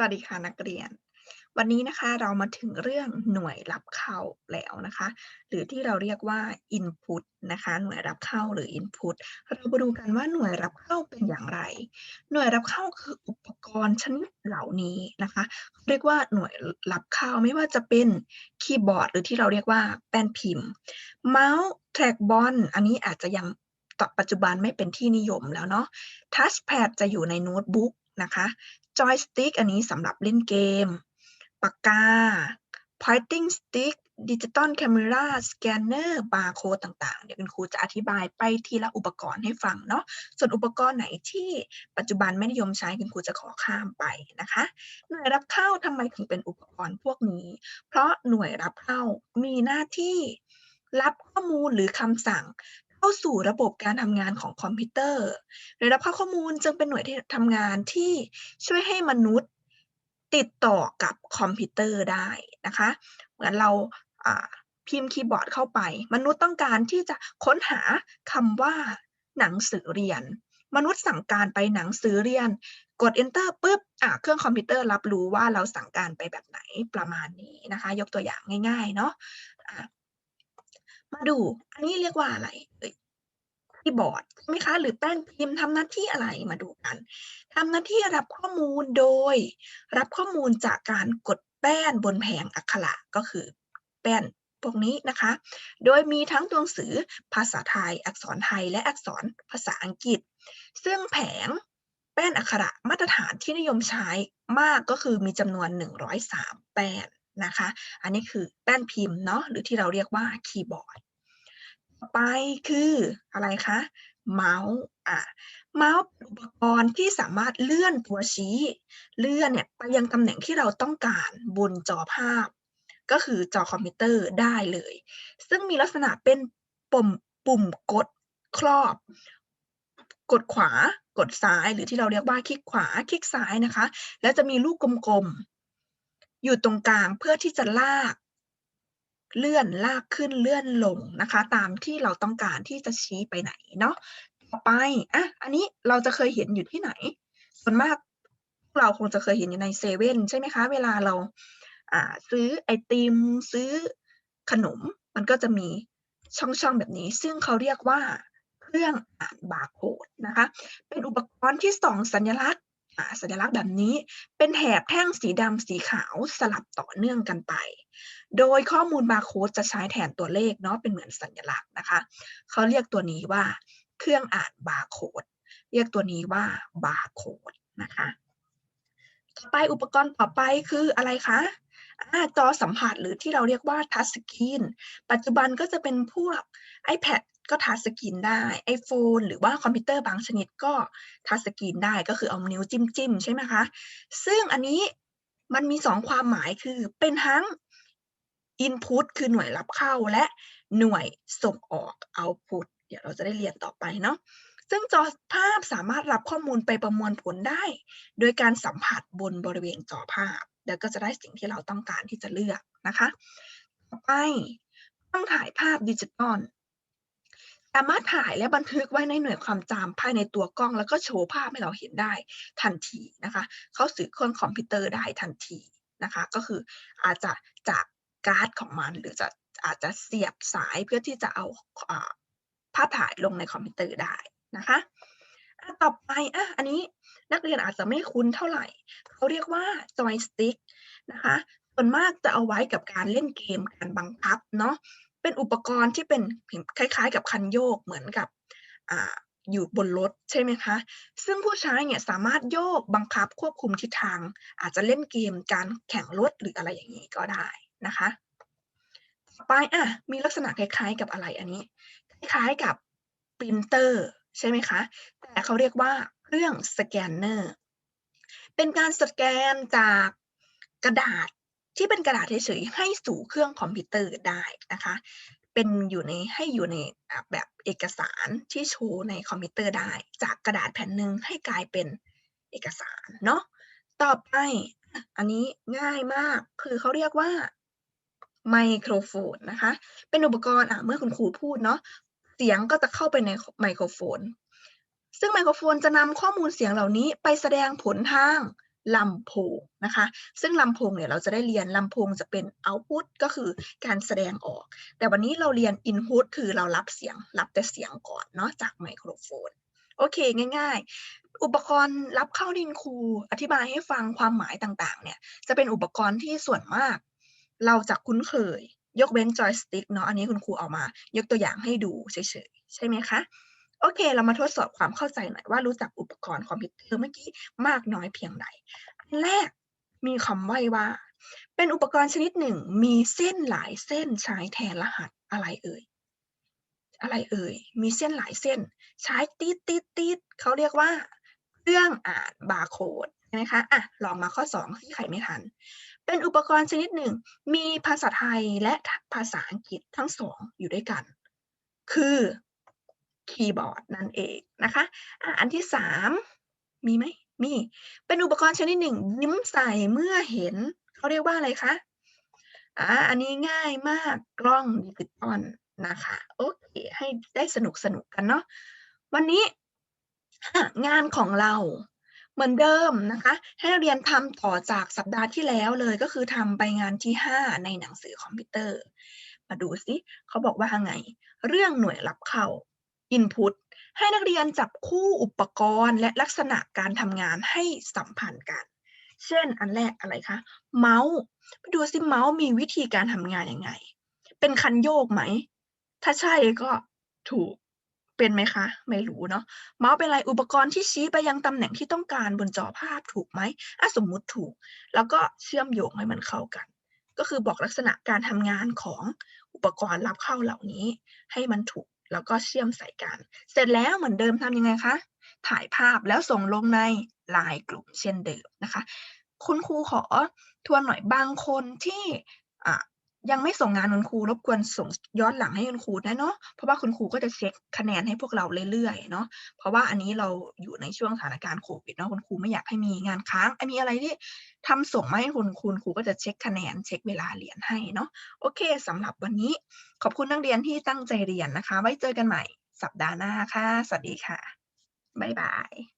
สวัสดีค่ะนักเรียน วันนี้นะคะเรามาถึงเรื่องหน่วยรับเข้าแล้วนะคะ หรือที่เราเรียกว่า input นะคะ หน่วยรับเข้าหรือ input เรามาดูกันว่าหน่วยรับเข้าเป็นอย่างไร หน่วยรับเข้าคืออุปกรณ์ชนิดเหล่านี้นะคะ เรียกว่าหน่วยรับเข้าไม่ว่าจะเป็นคีย์บอร์ดหรือที่เราเรียกว่าแป้นพิมพ์เมาส์ trackball อันนี้อาจจะยังปัจจุบันไม่เป็นที่นิยมแล้วเนาะ touchpad จะอยู่ในโน้ตบุ๊กนะคะ จอยสติ๊กอันนี้สำหรับเล่นเกม ปากกา pointing stick ดิจิตอลแคม e ราสแกนเนอร์บาร์โค้ดต่างๆ เดี๋ยวคุณครูจะอธิบายไปทีละอุปกรณ์ให้ฟังเนาะ ส่วนอุปกรณ์ไหนที่ปัจจุบันไม่นิยมใช้คุณครูจะขอข้ามไปนะคะ หน่วยรับเข้าทำไมถึงเป็นอุปกรณ์พวกนี้ เพราะหน่วยรับเข้ามีหน้าที่รับข้อมูลหรือคำสั่ง เข้าสู่ระบบการทำงานของคอมพิวเตอร์หน่วยรับข้อมูลจึงเป็นหน่วยที่ทำงานที่ช่วยให้มนุษย์ติดต่อกับคอมพิวเตอร์ได้นะคะ เหมือนเราพิมพ์คีย์บอร์ดเข้าไป มนุษย์ต้องการที่จะค้นหาคำว่าหนังสือเรียน มนุษย์สั่งการไปหนังสือเรียน กด enter ปุ๊บเครื่องคอมพิวเตอร์รับรู้ว่าเราสั่งการไปแบบไหนประมาณนี้นะคะ ยกตัวอย่างง่ายๆเนาะ มาดู อันนี้เรียกว่าอะไรเอ่ยคีย์บอร์ดใช่ไหมคะ หรือแป้นพิมพ์ทำหน้าที่อะไรมาดูกันทำหน้าที่รับข้อมูลโดย รับข้อมูลจากการกดแป้นบนแผงอักขระก็คือ แป้นพวกนี้นะคะ โดยมีทั้งตัวหนังสือภาษาไทย อักษรไทย และอักษรภาษาอังกฤษ ซึ่งแผงแป้นอักขระมาตรฐานที่นิยมใช้มากก็คือมีจำนวน 103 แป้น นะคะ อันนี้คือแป้นพิมพ์เนาะหรือที่เราเรียกว่าคีย์บอร์ดต่อไปคืออะไรคะเมาส์อะเมาส์อุปกรณ์ที่สามารถเลื่อนตัวชี้ เลื่อนเนี่ยไปยังตำแหน่งที่เราต้องการบนจอภาพ ก็คือจอคอมพิวเตอร์ได้เลย ซึ่งมีลักษณะเป็นปุ่มปุ่มกดครอบ กดขวากดซ้ายหรือที่เราเรียกว่าคลิกขวาคลิกซ้ายนะคะ แล้วจะมีลูกกลม อยู่ตรงกลางเพื่อที่จะลาก เลื่อนลากขึ้นเลื่อนลงนะคะ ตามที่เราต้องการที่จะชี้ไปไหนเนาะต่อไปอะอันนี้เราจะเคยเห็นอยู่ที่ไหน ส่วนมากเราคงจะเคยเห็นอยู่ในเซเว่นใช่ไหมคะ เวลาเราอ่าซื้อไอติมซื้อขนม มันก็จะมีช่องๆแบบนี้ ซึ่งเขาเรียกว่าเครื่องอ่านบาร์โค้ดนะคะ เป็นอุปกรณ์ที่ส่องสัญลักษณ์ สัญลักษณ์แบบนี้ เป็นแถบแท่งสีดำสีขาวสลับต่อเนื่องกันไป โดยข้อมูลบาร์โค้ดจะใช้แทนตัวเลขเนาะเป็นเหมือนสัญลักษณ์นะคะ เขาเรียกตัวนี้ว่า เครื่องอ่านบาร์โค้ดเรียกตัวนี้ว่าบาร์โค้ดนะคะ ต่อไปอุปกรณ์ต่อไปคืออะไรคะจอสัมผัสหรือที่เราเรียกว่าทัชสกรีนปัจจุบันก็จะเป็นพวก iPad ก็ทัชสกรีนได้ iPhone หรือว่าคอมพิวเตอร์บางชนิดก็ทัชสกรีนได้ก็คือเอานิ้วจิ้มจิ้มใช่ไหมคะซึ่งอันนี้มันมีสองความหมายคือเป็นทั้ง Input คือหน่วยรับเข้าและหน่วยส่งออก Output เดี๋ยวเราจะได้เรียนต่อไปเนาะซึ่งจอภาพสามารถรับข้อมูลไปประมวลผลได้ โดยการสัมผัสบนบริเวณจอภาพ แล้วก็จะได้สิ่งที่เราต้องการที่จะเลือกนะคะ ต่อไปต้องถ่ายภาพดิจิตอล สามารถถ่ายและบันทึกไว้ในหน่วยความจำภายในตัวกล้อง แล้วก็โชว์ภาพให้เราเห็นได้ทันทีนะคะ เข้าสู่เครื่องคอมพิวเตอร์ได้ทันทีนะคะ ก็คืออาจจะจากการ์ดของมันหรือจะอาจจะเสียบสายเพื่อที่จะเอาภาพถ่ายลงในคอมพิวเตอร์ได้นะคะต่อไปอะอันนี้นักเรียนอาจจะไม่คุ้นเท่าไหร่ เขาเรียกว่าจอยสติ๊กนะคะส่วนมากจะเอาไว้กับการเล่นเกมการบังคับเนาะ เป็นอุปกรณ์ที่เป็นคล้ายๆ กับคันโยกเหมือนกับออยู่บนรถใช่ไหมคะ ซึ่งผู้ใช้เนี่ยสามารถโยกบังคับควบคุมทิศทาง อาจจะเล่นเกมการแข่งรถหรืออะไรอย่างนี้ก็ได้นะคะต่อไปอะมีลักษณะคล้ายๆ กับอะไรอันนี้ คล้ายๆกับปรินเตอร์ใช่ไหมคะ แต่เขาเรียกว่าเครื่องสแกนเนอร์ เป็นการสแกนจากกระดาษ ที่เป็นกระดาษเฉยๆให้สู่เครื่องคอมพิวเตอร์ได้นะคะ เป็นอยู่ในให้อยู่ในแบบเอกสารที่โชว์ในคอมพิวเตอร์ได้ จากกระดาษแผ่นหนึ่งให้กลายเป็นเอกสารเนาะต่อไปอันนี้ง่ายมากคือเขาเรียกว่าไมโครโฟนนะคะ เป็นอุปกรณ์อะเมื่อคุณครูพูดเนาะเสียงก็จะเข้าไปในไมโครโฟน ซึ่งไมโครโฟนจะนำข้อมูลเสียงเหล่านี้ไปแสดงผลทาง ลำโพงนะคะ ซึ่งลำโพงเนี่ยเราจะได้เรียนลำโพงจะเป็น output ก็คือการแสดงออก แต่วันนี้เราเรียน input คือเรารับเสียง รับแต่เสียงก่อนเนาะจากไมโครโฟน โอเคง่าย ๆ อุปกรณ์รับเข้าดินครู อธิบายให้ฟังความหมายต่างๆ เนี่ยจะเป็นอุปกรณ์ที่ส่วนมาก เราจะคุ้นเคย ยกเว้นจอยสติ๊กเนาะอันนี้คุณครูเอามา ยกตัวอย่างให้ดูเฉยๆใช่ไหมคะ โอเค เรามาทดสอบความเข้าใจหน่อยว่ารู้จักอุปกรณ์คอมพิวเตอร์เมื่อกี้มากน้อยเพียงใดอันแรกมีคำไว้ว่า เป็นอุปกรณ์ชนิดหนึ่ง มีเส้นหลายเส้นใช้แทนรหัสอะไรเอ่ยอะไรเอ่ย มีเส้นหลายเส้น ใช้ตีดตีดตีดเขาเรียกว่าเครื่องอ่านบาร์โค้ดใช่ไหมคะอะลองมาข้อ2ที่ใครไม่ทัน เป็นอุปกรณ์ชนิดหนึ่ง มีภาษาไทยและภาษาอังกฤษทั้งสองอยู่ด้วยกัน คือ คีย์บอร์ดนั่นเองนะคะอะอันที่3มีไหมมี เป็นอุปกรณ์ชนิดหนึ่ง ยิ้มใส่เมื่อเห็นเขาเรียกว่าอะไรคะอ่าอันนี้ง่ายมากกล้องดิจิตอลนะคะโอเคให้ได้สนุกสนุกกันเนาะวันนี้งานของเราเหมือนเดิมนะคะ ให้นักเรียนทำต่อจากสัปดาห์ที่แล้วเลยก็คือทำไปงานที่ 5 ในหนังสือคอมพิวเตอร์ มาดูสิเขาบอกว่าไง เรื่องหน่วยรับเข้า Input ให้นักเรียนจับคู่อุปกรณ์และลักษณะการทำงานให้สัมพันธ์กัน เช่น อันแรกอะไรคะ เมาส์ไปดูสิเมาส์มีวิธีการทำงานยังไง เป็นคันโยกไหม ถ้าใช่ก็ถูก เป็นไหมคะ ไม่รู้เนาะ เมาส์เป็นอะไร อุปกรณ์ที่ชี้ไปยังตำแหน่งที่ต้องการบนจอภาพถูกไหมอะสมมุติถูก แล้วก็เชื่อมโยงให้มันเข้ากัน ก็คือบอกลักษณะการทำงานของอุปกรณ์รับเข้าเหล่านี้ให้มันถูก แล้วก็เชื่อมใส่กัน เสร็จแล้วเหมือนเดิมทำยังไงคะ ถ่ายภาพแล้วส่งลงในไลน์กลุ่มเช่นเดิมนะคะ คุณครูขอทวนหน่อยบางคนที่อะ ยังไม่ส่งงานคุณครูรบกวนส่งย้อนหลังให้คุณครูได้เนาะเพราะว่าคุณครูก็จะเช็คคะแนนให้พวกเราเรื่อยๆเนาะเพราะว่าอันนี้เราอยู่ในช่วงสถานการณ์โควิดเนาะคุณครูไม่อยากให้มีงานค้างมีอะไรที่ทำส่งมาให้คุณคุณครูก็จะเช็คคะแนนเช็คเวลาเรียนให้เนาะโอเคสำหรับวันนี้ขอบคุณนักเรียนที่ตั้งใจเรียนนะคะ ไว้เจอกันใหม่สัปดาห์หน้าค่ะสวัสดีค่ะบ๊ายบาย